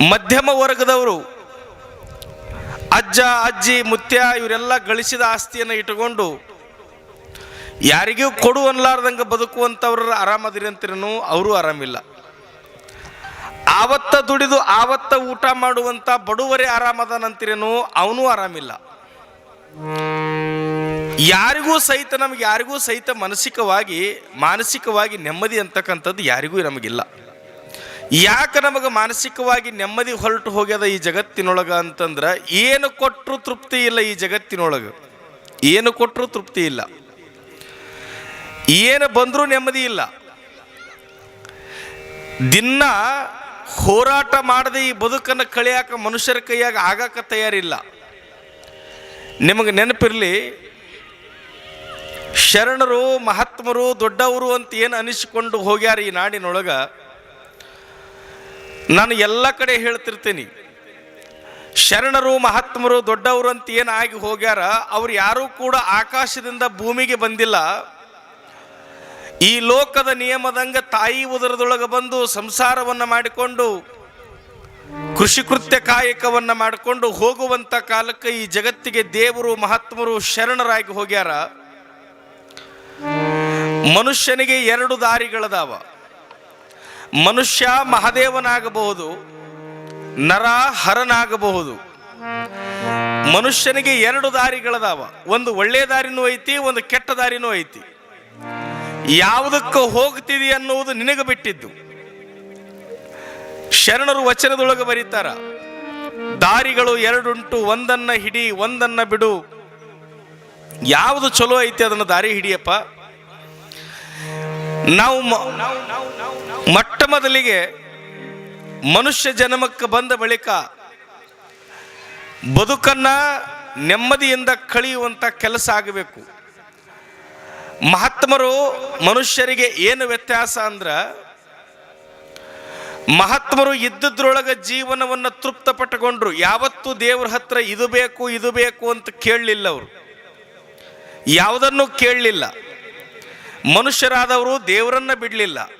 ಮಧ್ಯಮ ವರ್ಗದವರು, ಅಜ್ಜ, ಅಜ್ಜಿ, ಮುತ್ಯ, ಇವರೆಲ್ಲ ಗಳಿಸಿದ ಆಸ್ತಿಯನ್ನು ಇಟ್ಟುಕೊಂಡು ಯಾರಿಗೂ ಕೊಡು ಅನ್ಲಾರ್ದಂಗೆ ಬದುಕುವಂಥವ್ರ ಆರಾಮದಿರಿ ಅಂತಿರೂ ಅವರು ಆರಾಮಿಲ್ಲ. ಆವತ್ತ ದುಡಿದು ಆವತ್ತ ಊಟ ಮಾಡುವಂಥ ಬಡವರೇ ಆರಾಮದನಂತಿರೇನು ಅವನು ಆರಾಮಿಲ್ಲ. ಯಾರಿಗೂ ಸಹಿತ, ನಮಗೆ ಯಾರಿಗೂ ಸಹಿತ ಮಾನಸಿಕವಾಗಿ ಮಾನಸಿಕವಾಗಿ ನೆಮ್ಮದಿ ಅಂತಕ್ಕಂಥದ್ದು ಯಾರಿಗೂ ನಮಗಿಲ್ಲ. ಯಾಕೆ ನಮಗೆ ಮಾನಸಿಕವಾಗಿ ನೆಮ್ಮದಿ ಹೊರಟು ಹೋಗ್ಯದ ಈ ಜಗತ್ತಿನೊಳಗ ಅಂತಂದ್ರೆ ಏನು ಕೊಟ್ಟರು ತೃಪ್ತಿ ಇಲ್ಲ ಈ ಜಗತ್ತಿನೊಳಗೆ? ಏನು ಕೊಟ್ಟರು ತೃಪ್ತಿ ಇಲ್ಲ. ಏನು ಬಂದರೂ ನೆಮ್ಮದಿ ಇಲ್ಲ. ದಿನ ಹೋರಾಟ ಮಾಡದೆ ಈ ಬದುಕನ್ನು ಕಳಿಯಾಕ ಮನುಷ್ಯರ ಕೈಯಾಗ ಆಗಾಕ ತಯಾರಿಲ್ಲ. ನಿಮಗೆ ನೆನಪಿರಲಿ, ಶರಣರು, ಮಹಾತ್ಮರು, ದೊಡ್ಡವರು ಅಂತ ಏನು ಅನಿಸಿಕೊಂಡು ಹೋಗ್ಯಾರ ಈ ನಾಡಿನೊಳಗ? ನಾನು ಎಲ್ಲ ಕಡೆ ಹೇಳ್ತಿರ್ತೀನಿ. ಶರಣರು, ಮಹಾತ್ಮರು, ದೊಡ್ಡವರು ಅಂತ ಏನು ಆಗಿ ಹೋಗ್ಯಾರ, ಅವ್ರು ಯಾರೂ ಕೂಡ ಆಕಾಶದಿಂದ ಭೂಮಿಗೆ ಬಂದಿಲ್ಲ. ಈ ಲೋಕದ ನಿಯಮದಂಗ ತಾಯಿ ಉದರದೊಳಗೆ ಬಂದು ಸಂಸಾರವನ್ನು ಮಾಡಿಕೊಂಡು, ಕೃಷಿ ಕೃತ್ಯ ಕಾಯಕವನ್ನು ಮಾಡಿಕೊಂಡು ಹೋಗುವಂಥ ಕಾಲಕ್ಕೆ ಈ ಜಗತ್ತಿಗೆ ದೇವರು, ಮಹಾತ್ಮರು ಶರಣರಾಗಿ ಹೋಗ್ಯಾರ. ಮನುಷ್ಯನಿಗೆ ಎರಡು ದಾರಿಗಳದಾವ. ಮನುಷ್ಯ ಮಹಾದೇವನಾಗಬಹುದು, ನರ ಹರನಾಗಬಹುದು. ಮನುಷ್ಯನಿಗೆ ಎರಡು ದಾರಿಗಳದಾವ. ಒಂದು ಒಳ್ಳೆ ದಾರಿನೂ ಐತಿ, ಒಂದು ಕೆಟ್ಟ ದಾರಿನೂ ಐತಿ. ಯಾವುದಕ್ಕೆ ಹೋಗ್ತಿದಿ ಅನ್ನುವುದು ನಿನಗೆ ಬಿಟ್ಟಿದ್ದು. ಶರಣರು ವಚನದೊಳಗೆ ಬರೀತಾರ, ದಾರಿಗಳು ಎರಡುಂಟು, ಒಂದನ್ನ ಹಿಡಿ, ಒಂದನ್ನ ಬಿಡು. ಯಾವುದು ಚಲೋ ಐತಿ ಅದನ್ನ ದಾರಿ ಹಿಡಿಯಪ್ಪ? ನಾವು ಮೊಟ್ಟ ಮೊದಲಿಗೆ ಮನುಷ್ಯ ಜನ್ಮಕ್ಕೆ ಬಂದ ಬಳಿಕ ಬದುಕನ್ನ ನೆಮ್ಮದಿಯಿಂದ ಕಳೆಯುವಂಥ ಕೆಲಸ ಆಗಬೇಕು. ಮಹಾತ್ಮರು ಮನುಷ್ಯರಿಗೆ ಏನು ವ್ಯತ್ಯಾಸ ಅಂದ್ರ ಮಹಾತ್ಮರು ಇದ್ದದ್ರೊಳಗೆ ಜೀವನವನ್ನು ತೃಪ್ತಪಟ್ಟುಕೊಂಡ್ರು. ಯಾವತ್ತೂ ದೇವ್ರ ಹತ್ರ ಇದು ಬೇಕು ಇದು ಬೇಕು ಅಂತ ಕೇಳಲಿಲ್ಲ ಅವರು. ಯಾವುದನ್ನು ಕೇಳಲಿಲ್ಲ. ಮನುಷ್ಯರಾದವರು ದೇವರನ್ನ ಬಿಡಲಿಲ್ಲ.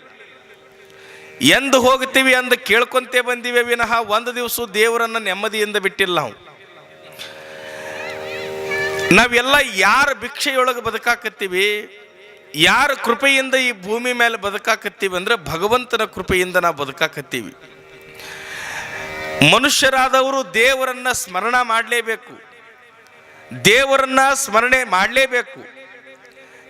ಎಂದು ಹೋಗ್ತೀವಿ ಅಂದು ಕೇಳ್ಕೊಂತೇ ಬಂದಿವೆ ವಿನಃ ಒಂದು ದಿವಸ ದೇವರನ್ನ ನೆಮ್ಮದಿಯಿಂದ ಬಿಟ್ಟಿಲ್ಲ ನಾವು. ನಾವೆಲ್ಲ ಯಾರ ಭಿಕ್ಷೆಯೊಳಗೆ ಬದುಕಾಕತ್ತೀವಿ, ಯಾರ ಕೃಪೆಯಿಂದ ಈ ಭೂಮಿ ಮೇಲೆ ಬದುಕಾಕತ್ತೀವಿ ಅಂದ್ರೆ ಭಗವಂತನ ಕೃಪೆಯಿಂದ ನಾವು ಬದುಕಾಕತ್ತೀವಿ. ಮನುಷ್ಯರಾದವರು ದೇವರನ್ನ ಸ್ಮರಣ ಮಾಡಲೇಬೇಕು. ದೇವರನ್ನ ಸ್ಮರಣೆ ಮಾಡಲೇಬೇಕು.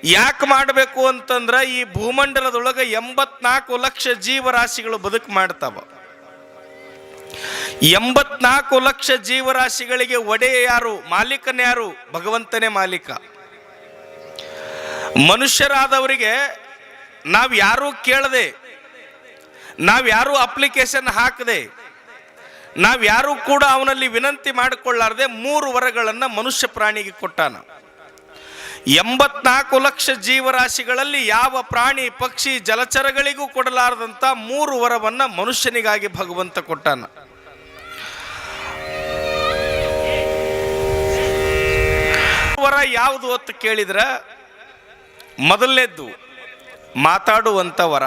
ಯಾಕೆ ಮಾಡಬೇಕು ಅಂತಂದ್ರೆ ಈ ಭೂಮಂಡಲದೊಳಗೆ ಎಂಬತ್ನಾಲ್ಕು ಲಕ್ಷ ಜೀವರಾಶಿಗಳು ಬದುಕು ಮಾಡ್ತಾವ. ಎಂಬತ್ನಾಲ್ಕು ಲಕ್ಷ ಜೀವರಾಶಿಗಳಿಗೆ ಒಡೆಯ ಯಾರು? ಮಾಲೀಕನ ಯಾರು? ಭಗವಂತನೇ ಮಾಲೀಕ. ಮನುಷ್ಯರಾದವರಿಗೆ ನಾವು ಯಾರೂ ಕೇಳದೆ, ನಾವು ಯಾರೂ ಅಪ್ಲಿಕೇಶನ್ ಹಾಕದೆ, ನಾವು ಯಾರೂ ಕೂಡ ಅವನಲ್ಲಿ ವಿನಂತಿ ಮಾಡಿಕೊಳ್ಳಾರದೆ ಮೂರು ವರಗಳನ್ನು ಮನುಷ್ಯ ಪ್ರಾಣಿಗೆ ಕೊಟ್ಟಾನ. ಎಂಬತ್ನಾಲ್ಕು ಲಕ್ಷ ಜೀವರಾಶಿಗಳಲ್ಲಿ ಯಾವ ಪ್ರಾಣಿ, ಪಕ್ಷಿ, ಜಲಚರಗಳಿಗೂ ಕೊಡಲಾರದಂಥ ಮೂರು ವರವನ್ನು ಮನುಷ್ಯನಿಗಾಗಿ ಭಗವಂತ ಕೊಟ್ಟಾನ. ವರ ಯಾವುದು ಅಂತ ಕೇಳಿದ್ರೆ ಮೊದಲನೇದ್ದು ಮಾತಾಡುವಂಥ ವರ.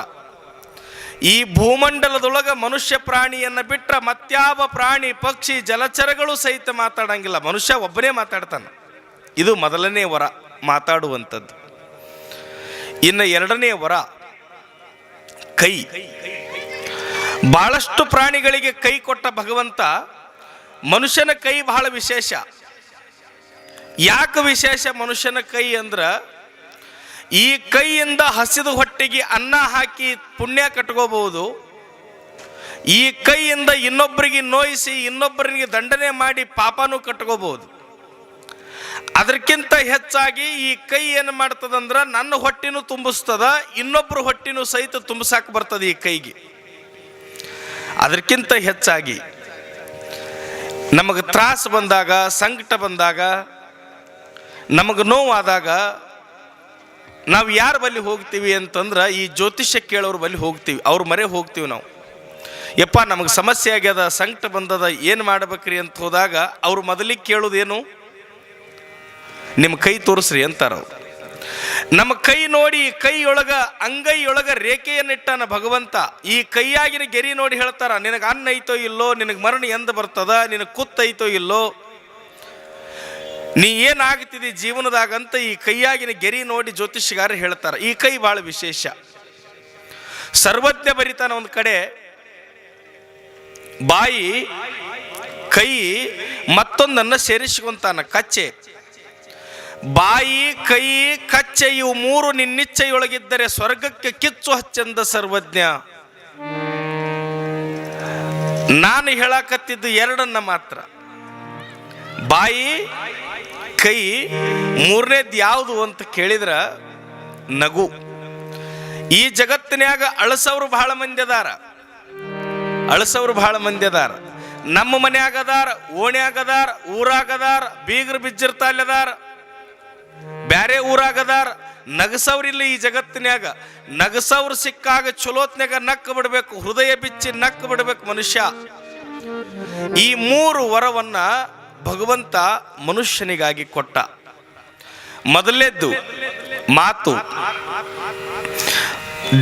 ಈ ಭೂಮಂಡಲದೊಳಗ ಮನುಷ್ಯ ಪ್ರಾಣಿಯನ್ನು ಬಿಟ್ಟರೆ ಮತ್ಯಾವ ಪ್ರಾಣಿ, ಪಕ್ಷಿ, ಜಲಚರಗಳು ಸಹಿತ ಮಾತಾಡಂಗಿಲ್ಲ. ಮನುಷ್ಯ ಒಬ್ಬನೇ ಮಾತಾಡ್ತಾನೆ. ಇದು ಮೊದಲನೇ ವರ. ಮಾತಾಡುವಂಥದ್ದು. ಇನ್ನು ಎರಡನೇ ವರ, ಕೈ. ಬಹಳಷ್ಟು ಪ್ರಾಣಿಗಳಿಗೆ ಕೈ ಕೊಟ್ಟ ಭಗವಂತ ಮನುಷ್ಯನ ಕೈ ಬಹಳ ವಿಶೇಷ. ಯಾಕೆ ವಿಶೇಷ ಮನುಷ್ಯನ ಕೈ ಅಂದ್ರೆ, ಈ ಕೈಯಿಂದ ಹಸಿದು ಹೊಟ್ಟೆಗೆ ಅನ್ನ ಹಾಕಿ ಪುಣ್ಯ ಕಟ್ಕೋಬಹುದು. ಈ ಕೈಯಿಂದ ಇನ್ನೊಬ್ಬರಿಗೆ ನೋಯಿಸಿ ಇನ್ನೊಬ್ಬರಿಗೆ ದಂಡನೆ ಮಾಡಿ ಪಾಪನೂ ಕಟ್ಕೋಬಹುದು. ಅದಕ್ಕಿಂತ ಹೆಚ್ಚಾಗಿ ಈ ಕೈ ಏನು ಮಾಡ್ತದಂದ್ರ ನನ್ನ ಹೊಟ್ಟಿನೂ ತುಂಬಿಸ್ತದ ಇನ್ನೊಬ್ಬರ ಹೊಟ್ಟಿನೂ ಸಹಿತ ತುಂಬಿಸಾಕ ಬರ್ತದೆ ಈ ಕೈಗೆ. ಅದಕ್ಕಿಂತ ಹೆಚ್ಚಾಗಿ ನಮಗೆ ತ್ರಾಸ ಬಂದಾಗ, ಸಂಕಟ ಬಂದಾಗ, ನಮಗೆ ನೋವಾದಾಗ ನಾವು ಯಾರ ಬಳಿ ಹೋಗ್ತೀವಿ ಅಂತಂದ್ರೆ ಈ ಜ್ಯೋತಿಷ್ಯ ಕೇಳೋರ ಬಳಿ ಹೋಗ್ತೀವಿ, ಅವ್ರ ಮರೆ ಹೋಗ್ತೀವಿ ನಾವು. ಯಪ್ಪ ನಮಗೆ ಸಮಸ್ಯೆ ಆಗ್ಯದ, ಸಂಕಟ ಬಂದದ, ಏನು ಮಾಡ್ಬೇಕ್ರಿ ಅಂತ ಹೋದಾಗ ಅವ್ರು ಮೊದಲಿಗೆ ಕೇಳೋದೇನು ನಿಮ್ಮ ಕೈ ತೋರಿಸ್ರಿ ಅಂತಾರ ನಮ್ಮ ಕೈ ನೋಡಿ ಕೈಯೊಳಗ ಅಂಗೈಯೊಳಗ ರೇಖೆಯನ್ನಿಟ್ಟಾನ ಭಗವಂತ. ಈ ಕೈಯಾಗಿನ ಗೆರಿ ನೋಡಿ ಹೇಳ್ತಾರ, ನಿನಗೆ ಅನ್ನ ಐತೋ ಇಲ್ಲೋ, ನಿನಗೆ ಮರಣ ಎಂದ ಬರ್ತದ, ನಿನಗೆ ಕುತ್ತೈತೋ ಇಲ್ಲೋ. ನೀ ಏನಾಗ್ತಿದಿ ಜೀವನದಾಗಂತ ಈ ಕೈಯಾಗಿನ ಗೆರಿ ನೋಡಿ ಜ್ಯೋತಿಷಿಗಾರ ಹೇಳ್ತಾರ. ಈ ಕೈ ಬಹಳ ವಿಶೇಷ. ಸರ್ವಜ್ಞ ಬರಿತಾನ ಒಂದು ಕಡೆ. ಬಾಯಿ, ಕೈ ಮತ್ತೊಂದನ್ನು ಸೇರಿಸಿಕೊಂತಾನ ಕಚ್ಚೆ. ಬಾಯಿ, ಕೈ ಕಚ್ಚೆ ಇವು ಮೂರು ನಿನ್ನಿಚ್ಚೆಯೊಳಗಿದ್ದರೆ ಸ್ವರ್ಗಕ್ಕೆ ಕಿಚ್ಚು ಹಚ್ಚಂದ ಸರ್ವಜ್ಞ. ನಾನು ಹೇಳಕತ್ತಿದ್ದು ಎರಡನ್ನ ಮಾತ್ರ. ಬಾಯಿ, ಕೈ ಮೂರನೇದು ಯಾವುದು ಅಂತ ಕೇಳಿದ್ರ ನಗು. ಈ ಜಗತ್ತಿನ್ಯಾಗ ಅಳಸವ್ರು ಬಹಳ ಮಂದಿ ಅದಾರ. ಅಳಸವ್ರು ಬಹಳ ಮಂದಿ ಅದಾರ. ನಮ್ಮ ಮನ್ಯಾಗ ಅದಾರ ಓಣ್ಯಾಗದಾರ ಊರಾಗದಾರ ಬೀಗರು ಬಿಜ್ಜಿರ್ತಾಲ್ಯದಾರ. ಬ್ಯಾರೆ ಊರಾಗದಾರ ನಗಸವ್ರಿಲ್ಲ ಈ ಜಗತ್ತಿನ್ಯಾಗ. ನಗಸವ್ರು ಸಿಕ್ಕಾಗ ಚಲೋತ್ನಾಗ ನಕ್ಕ ಬಿಡ್ಬೇಕು, ಹೃದಯ ಬಿಚ್ಚಿ ನಕ್ಕ ಬಿಡ್ಬೇಕು ಮನುಷ್ಯ. ಈ ಮೂರು ವರವನ್ನ ಭಗವಂತ ಮನುಷ್ಯನಿಗಾಗಿ ಕೊಟ್ಟ. ಮೊದಲೆದ್ದು ಮಾತು.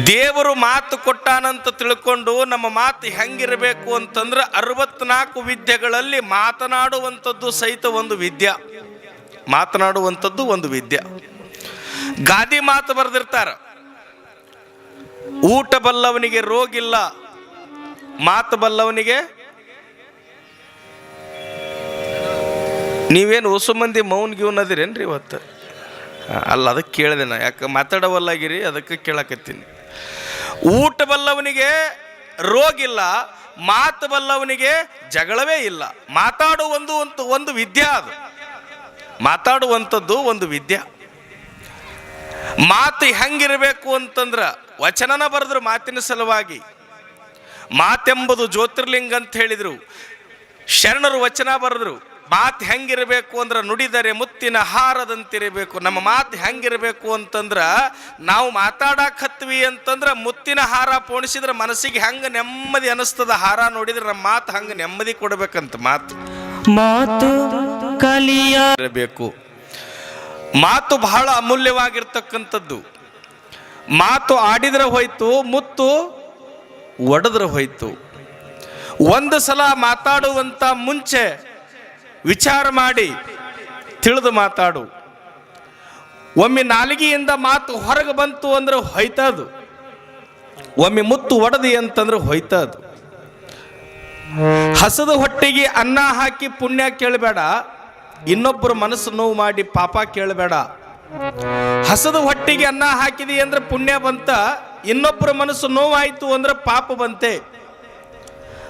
ದೇವರು ಮಾತು ಕೊಟ್ಟಾನಂತ ತಿಳ್ಕೊಂಡು ನಮ್ಮ ಮಾತು ಹೆಂಗಿರಬೇಕು ಅಂತಂದ್ರೆ ಅರವತ್ನಾಲ್ಕು ವಿದ್ಯೆಗಳಲ್ಲಿ ಮಾತನಾಡುವಂಥದ್ದು ಸಹಿತ ಒಂದು ವಿದ್ಯೆ. ಮಾತನಾಡುವಂಥದ್ದು ಒಂದು ವಿದ್ಯೆ. ಗಾದಿ ಮಾತು ಬರೆದಿರ್ತಾರ. ಊಟ ಬಲ್ಲವನಿಗೆ ರೋಗಿಲ್ಲ, ಮಾತು ಬಲ್ಲವನಿಗೆ ನೀವೇನು ಹೊಸ ಮಂದಿ ಮೌನ್ ಗಿವ್ನ್ ಅದಿರೇನ್ರಿ ಇವತ್ತು? ಅಲ್ಲ, ಅದಕ್ಕೆ ಕೇಳಿದೆ ನಾ. ಯಾಕೆ ಮಾತಾಡವಲ್ಲಾಗಿರಿ, ಅದಕ್ಕೆ ಕೇಳಕತ್ತೀನಿ. ಊಟ ಬಲ್ಲವನಿಗೆ ರೋಗಿಲ್ಲ, ಮಾತು ಬಲ್ಲವನಿಗೆ ಜಗಳವೇ ಇಲ್ಲ. ಮಾತಾಡುವ ಒಂದು ಒಂದು ಒಂದು ವಿದ್ಯೆ ಅದು. ಮಾತಾಡುವಂಥದ್ದು ಒಂದು ವಿದ್ಯೆ. ಮಾತು ಹೆಂಗಿರಬೇಕು ಅಂತಂದ್ರ ವಚನನ ಬರೆದ್ರು ಮಾತಿನ ಸಲುವಾಗಿ. ಮಾತೆಂಬುದು ಜ್ಯೋತಿರ್ಲಿಂಗ ಅಂತ ಹೇಳಿದರು. ಶರಣರು ವಚನ ಬರೆದ್ರು. ಮಾತು ಹೆಂಗಿರಬೇಕು ಅಂದ್ರೆ ನುಡಿದರೆ ಮುತ್ತಿನ ಹಾರದಂತಿರಬೇಕು. ನಮ್ಮ ಮಾತು ಹೆಂಗಿರಬೇಕು ಅಂತಂದ್ರೆ ನಾವು ಮಾತಾಡಕತ್ವಿ ಅಂತಂದ್ರೆ ಮುತ್ತಿನ ಹಾರ ಪೋಣಿಸಿದ್ರೆ ಮನಸ್ಸಿಗೆ ಹೆಂಗೆ ನೆಮ್ಮದಿ ಅನಿಸ್ತದ ಹಾರ ನೋಡಿದ್ರೆ ನಮ್ಮ ಮಾತು ಹಂಗೆ ನೆಮ್ಮದಿ ಕೊಡಬೇಕಂತ ಮಾತು. ಮಾತು ಕಲಿಯ ಇರಬೇಕು. ಮಾತು ಬಹಳ ಅಮೂಲ್ಯವಾಗಿರ್ತಕ್ಕಂಥದ್ದು. ಮಾತು ಆಡಿದ್ರೆ ಹೋಯ್ತು, ಮುತ್ತು ಒಡೆದ್ರೆ ಹೋಯ್ತು. ಒಂದು ಸಲ ಮಾತಾಡುವಂತ ಮುಂಚೆ ವಿಚಾರ ಮಾಡಿ ತಿಳಿದು ಮಾತಾಡು. ಒಮ್ಮೆ ನಾಲಿಗೆಯಿಂದ ಮಾತು ಹೊರಗೆ ಬಂತು ಅಂದ್ರೆ ಹೋಯ್ತದು. ಒಮ್ಮೆ ಮುತ್ತು ಒಡೆದಿ ಅಂತಂದ್ರೆ ಹೋಯ್ತದು. ಹಸದ ಹೊಟ್ಟೆಗೆ ಅನ್ನ ಹಾಕಿ ಪುಣ್ಯ ಕೇಳಬೇಡ. ಇನ್ನೊಬ್ಬರ ಮನಸ್ಸು ನೋವು ಮಾಡಿ ಪಾಪ ಕೇಳಬೇಡ. ಹಸದ ಹೊಟ್ಟಿಗೆ ಅನ್ನ ಹಾಕಿದಿ ಅಂದ್ರೆ ಪುಣ್ಯ ಬಂತ, ಇನ್ನೊಬ್ಬರ ಮನಸ್ಸು ನೋವಾಯ್ತು ಅಂದ್ರೆ ಪಾಪ ಬಂತೆ.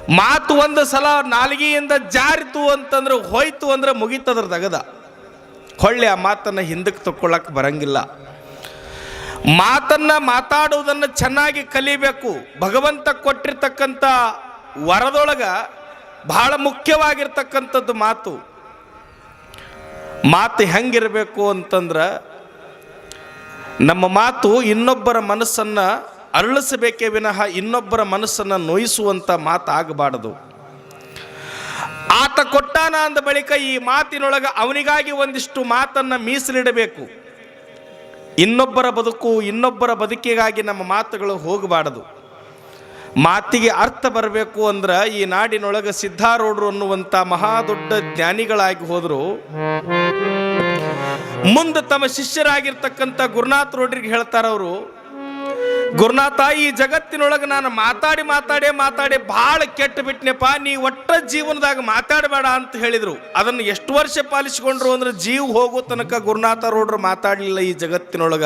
ಮಾತು ಒಂದು ಸಲ ನಾಲಿಗೆಯಿಂದ ಜಾರಿತು ಅಂತಂದ್ರೆ ಹೋಯ್ತು ಅಂದ್ರೆ ಮುಗೀತದ್ರ ತಗದ ಹೊಳ್ಳಿ ಆ ಮಾತನ್ನ ಹಿಂದಕ್ಕೆ ತಕ್ಕೊಳ್ಳಕ್ ಬರಂಗಿಲ್ಲ. ಮಾತನ್ನ ಮಾತಾಡುವುದನ್ನು ಚೆನ್ನಾಗಿ ಕಲಿಬೇಕು. ಭಗವಂತ ಕೊಟ್ಟಿರ್ತಕ್ಕಂಥ ವರದೊಳಗ ಬಹಳ ಮುಖ್ಯವಾಗಿರ್ತಕ್ಕಂಥದ್ದು ಮಾತು. ಮಾತು ಹೆಂಗಿರಬೇಕು ಅಂತಂದ್ರೆ ನಮ್ಮ ಮಾತು ಇನ್ನೊಬ್ಬರ ಮನಸ್ಸನ್ನು ಅರಳಿಸಬೇಕೇ ವಿನಃ ಇನ್ನೊಬ್ಬರ ಮನಸ್ಸನ್ನು ನೋಯಿಸುವಂಥ ಮಾತಾಗಬಾರದು ಆತ ಕೊಟ್ಟಾನ ಅಂದ ಬಳಿಕ ಈ ಮಾತಿನೊಳಗೆ ಅವನಿಗಾಗಿ ಒಂದಿಷ್ಟು ಮಾತನ್ನು ಮೀಸಲಿಡಬೇಕು. ಇನ್ನೊಬ್ಬರ ಬದುಕು, ಇನ್ನೊಬ್ಬರ ಬದುಕಿಗಾಗಿ ನಮ್ಮ ಮಾತುಗಳು ಹೋಗಬಾರದು. ಮಾತಿಗೆ ಅರ್ಥ ಬರಬೇಕು ಅಂದ್ರೆ ಈ ನಾಡಿನೊಳಗೆ ಸಿದ್ಧಾರೂಢರು ಅನ್ನುವಂಥ ಮಹಾ ದೊಡ್ಡ ಜ್ಞಾನಿಗಳಾಗಿ ಹೋದರು. ಮುಂದೆ ತಮ್ಮ ಶಿಷ್ಯರಾಗಿರ್ತಕ್ಕಂಥ ಗುರುನಾಥ್ ರೋಡ್ರಿಗೆ ಹೇಳ್ತಾರವರು ಗುರುನಾಥ ಈ ಜಗತ್ತಿನೊಳಗೆ ನಾನು ಮಾತಾಡಿ ಮಾತಾಡಿ ಮಾತಾಡಿ ಭಾಳ ಕೆಟ್ಟ ಬಿಟ್ನೆಪ್ಪ, ನೀ ಒಟ್ಟ ಜೀವನದಾಗ ಮಾತಾಡಬೇಡ ಅಂತ ಹೇಳಿದರು. ಅದನ್ನು ಎಷ್ಟು ವರ್ಷ ಪಾಲಿಸಿಕೊಂಡ್ರು ಅಂದ್ರೆ ಜೀವ ಹೋಗೋ ತನಕ ಗುರುನಾಥ ರೋಡ್ರು ಮಾತಾಡಲಿಲ್ಲ ಈ ಜಗತ್ತಿನೊಳಗ.